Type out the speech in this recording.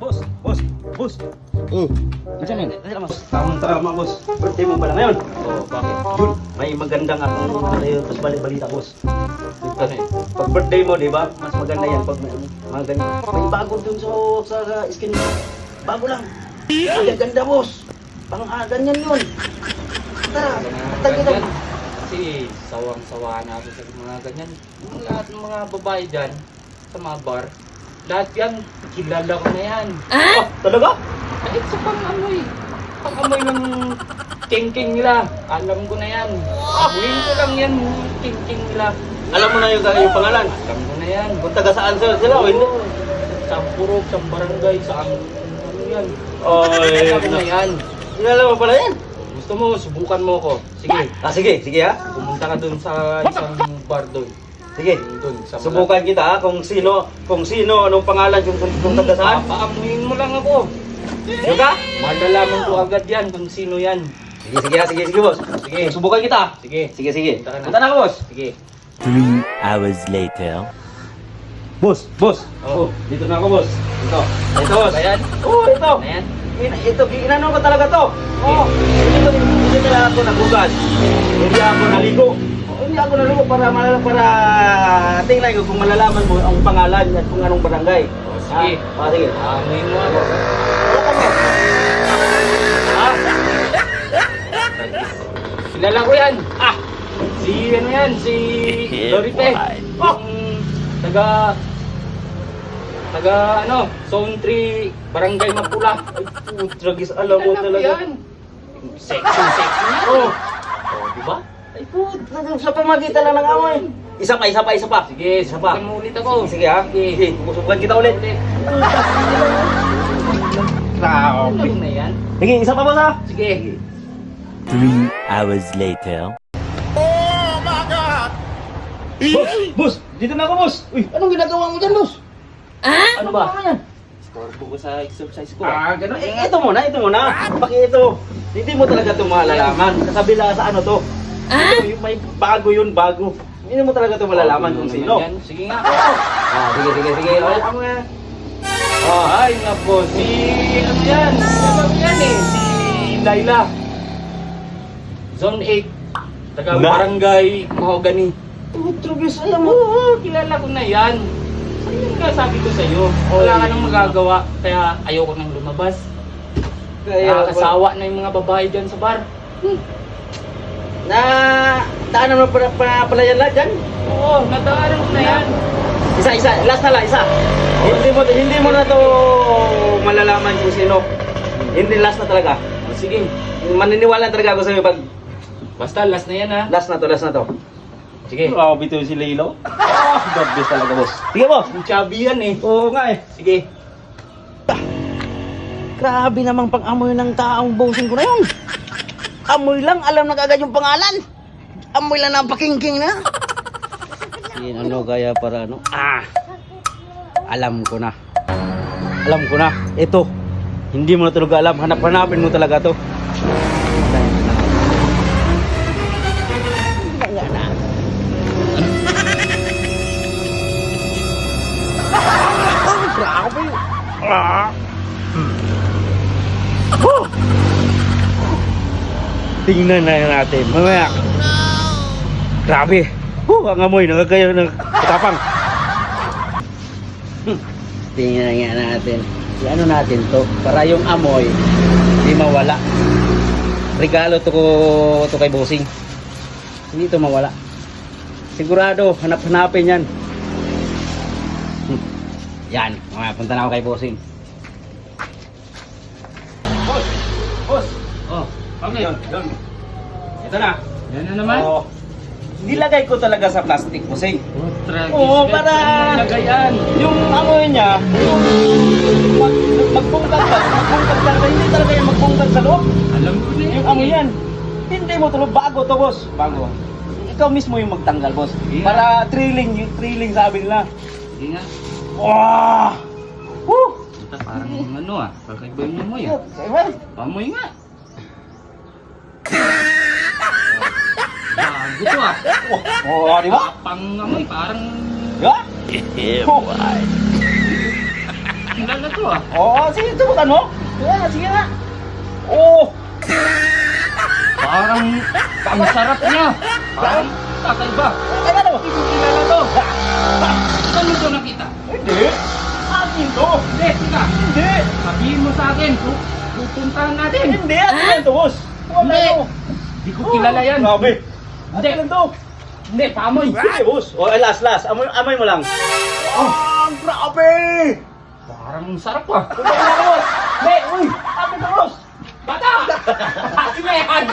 Boss, boss, boss. Oh, ano man? Dali lang, boss. Tamang tama, boss. Birthday mo pala ngayon. Oh, bakit? Yun, may magandang akong yun, tapos balik-balita, boss. Ano eh? Pag birthday mo, di ba? Mas maganda yan pag mga ganyan. May bago dun sa, sa skin mo. Bago lang. Ang ganda, boss. Pang ah, ganyan yun. Tara, tagin na. Kasi sawang-sawa na ako sa mga ganyan. Lahat ng mga babae dyan, sa mga bar, lahat yan, kilala ko na yan. Ah, talaga? Kahit sa pang-amoy. Pang-amoy ng king-king nila. Alam ko na yan. Amoyin ko lang yan, king-king nila. Alam mo na yung, yung pangalan. Alam ko na yan. Kung taga saan sila, sila o hindi? Sa purok, sa barangay, sa ano yan. Oy, Alam ko na yan. Kilala mo pala yan. Gusto mo, subukan mo ko. Sige, Ah, sige, sige ha. pumunta ka dun sa isang bar doon. Sige. Dun sa Subukan kita ha, kung sino, kung sino, anong pangalan, kung, kung, kung taga saan. Papaamuin mo lang ako. Sige ka? Malalaman ko agad yan kung sino yan. Sige, sige ha, sige, sige boss. Sige. Subukan kita. Sige. Sige, sige. Punta ka na. Punta na ka, boss. Sige. Three hours later. Boss, boss. Oh. Oh, dito na ako, boss. Ito. Ito, boss. Ayan. Oh, ito. Ayan. Ina, ito, inano ko talaga to. Oh, ito, hindi talaga ako nagugas. Hindi ako naligo. Oh, Hindi ako naligo para malala para tingnan ko kung malalaman mo ang pangalan at kung anong barangay. Oh, sige. Ah, ah, sige. Amuin mo ako. Ah. Kilala ko yan. Ah. Si ano yan, si Dorite. Oh. Taga taga ano, Zone 3, Barangay Mapula. Ay, putragis, alam mo talaga. yan. Sexy, sexy. Oh. Oh, di ba? Putragis, sa pamagitan lang ng amoy. Isa pa, isa pa, isa pa. Sige, isa pa. subukan mo ulit ako. Sige, sige ha. Sige, subukan kita ulit. Grabe. Alam na yan. Sige, isa pa boss ha. Sige. Three hours later. Boss, boss, dito na ako boss. Uy, anong ginagawa mo dyan boss? Ah? Ano ba? yan? Storbo ko sa exercise ko. Ah, ganun. Eh, ito muna, ito muna. Bakit ito? Hindi mo talaga ito malalaman. Sa kabila sa ano to. Yung may bago yun, bago. Hindi mo talaga ito malalaman kung sino. Yan. Sige nga. Ah, sige, sige, sige. Okay, ako nga. Oh, ay nga po. Si ano yan? Ano yan eh? Si Laila. Zone 8. Taga Na? Barangay Mahogany. Putrugis, alam mo. Oo, kilala ko na yan. Ayun nga sabi ko sa'yo. Wala ka nang magagawa. Kaya ayoko nang lumabas. Kaya, Nakakasawa na yung mga babae dyan sa bar. Na, daanan mo pala, pala, pala yan lahat dyan? Oo, nataaran ko na yan. Isa, isa, last na lang, isa. Hindi mo, hindi mo na to malalaman kung sino. Hindi last na talaga. Oh, sige. Maniniwala talaga ako sa'yo pag Basta last na yan ha. last na to, last na to. Sige. Wow, bito si Lilo. Ah, God bless talaga, boss. Sige, boss. Ang chubby yan eh. Oo nga eh. Sige. Grabe namang pang-amoy ng taong bossing ko na yun. Amoy lang, alam na kagad yung pangalan. Amoy lang na pakingking na. Yan ano kaya para ano? Ah! Alam ko na. Alam ko na. Ito. Hindi mo na talaga alam. Hanap-hanapin mo talaga to. Ah, grabe. Ah. Oh! Tingnan na natin. Mamaya. Grabe. Oh, ang amoy. Nagkakayo ng katapang. Hmm. Tingnan nga natin. Si ano natin to? Para yung amoy, hindi mawala. Regalo to ko to kay Bossing. Hindi to mawala. Sigurado, hanap-hanapin yan. Hmm. Yan, mga punta na ako kay Bossing. Boss! Boss! Oh, okay. Yun, yun. Ito na. Yan na naman. Oo. Nilagay ko talaga sa plastic, Bossing. Oh, tragis. Oo, para- Lagayan. Yung amoy niya, yung mag, magbungkag ka, magbungkag ka, hindi talaga yung magbungkag sa loob. Alam ko na. Yung amoy yan. Hindi mo tulog, bago to, boss. Bago. Ikaw mismo yung magtanggal, boss. Yeah. Para thrilling, yung thrilling sabi nila. Sige nga. Wow! Woo! Ito parang ano ah. Kakaiba yung amoy ah. Well, Amoy nga. Bago to ah. oh, di ba? Pang amoy parang Di ba? Yeah, Oh. boy. kilala to ah. Oo, sige, subukan mo. Sige na, sige na. Oh, Parang ang sarap niya. Parang kakaiba. ano ano? Hindi ko kilala to. Saan mo to nakita? Hindi. Akin to. Hindi, tika. Hindi. Sabihin mo sa akin, pu- pupuntahan natin. Hindi, akin yan to, boss. Wala Hindi. Hindi ko kilala yan. Grabe. Hindi. Akin to. Hindi, pamoy. Boss. O, eh, last, last. Amoy, amoy mo lang. Oh, grabe. Parang ang sarap ah. Ito na, boss. Hindi, uy. To, boss. Bata! Yan!